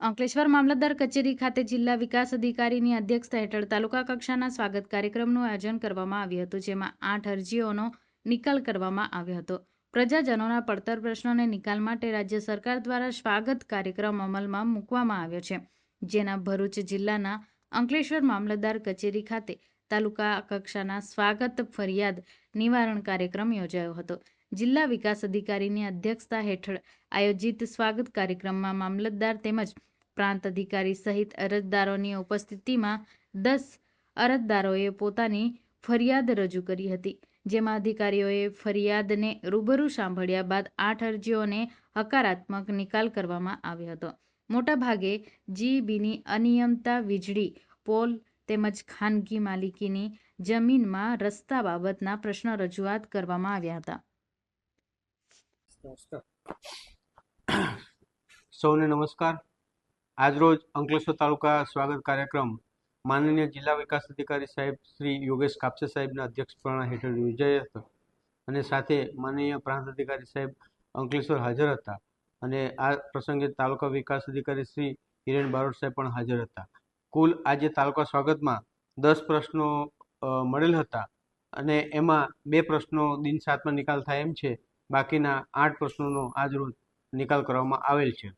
અંકલેશ્વર મામલતદાર કચેરી ખાતે જિલ્લા વિકાસ અધિકારીની અધ્યક્ષતા હેઠળ તાલુકા કક્ષાના સ્વાગત કાર્યક્રમનું આયોજન કરવામાં આવ્યું હતું, જેમાં આઠ અરજીઓનો નિકાલ કરવામાં આવ્યો હતો. પ્રજાજનોના પડતર પ્રશ્નોને નિકાલ માટે રાજ્ય સરકાર દ્વારા સ્વાગત કાર્યક્રમ અમલમાં મૂકવામાં આવ્યો છે. જેના ભરૂચ જિલ્લાના અંકલેશ્વર મામલતદાર કચેરી ખાતે તાલુકા કક્ષાના સ્વાગત ફરિયાદ નિવારણ કાર્યક્રમ યોજાયો હતો. જિલ્લા વિકાસ અધિકારીની અધ્યક્ષતા હેઠળ આયોજિત સ્વાગત કાર્યક્રમમાં મામલતદાર તેમજ પ્રાંત અધિકારી સહિત અરજદારોની ઉપસ્થિતિમાં દસ અરજદારોએ પોતાની ફરિયાદ રજૂ કરી હતી, જેમાં અધિકારીઓએ ફરિયાદને રૂબરૂ સાંભળ્યા બાદ આઠ અરજીઓને હકારાત્મક નિકાલ કરવામાં આવ્યો હતો. મોટાભાગે જીબીની અનિયમતા વીજળી, પોલ તેમજ ખાનગી માલિકીની જમીનમાં રસ્તા બાબતના પ્રશ્નો રજૂઆત કરવામાં આવ્યા હતા. સૌને નમસ્કાર. આજરોજ અંકલેશ્વર તાલુકા સ્વાગત કાર્યક્રમ માનનીય જિલ્લા વિકાસ અધિકારી સાહેબ શ્રી યોગેશ કાપસે સાહેબના અધ્યક્ષપણા હેઠળ યોજાયો હતો. અને સાથે માનનીય પ્રાંત અધિકારી સાહેબ અંકલેશ્વર હાજર હતા. અને આ પ્રસંગે તાલુકા વિકાસ અધિકારી શ્રી હિરેન બારોટ સાહેબ પણ હાજર હતા. કુલ આજે તાલુકા સ્વાગતમાં દસ પ્રશ્નો મળેલ હતા. અને એમાં બે પ્રશ્નો દિન સાતમાં નિકાલ થાય એમ છે. બાકીના આઠ પ્રશ્નોનો આજરોજ નિકાલ કરવામાં આવેલ છે.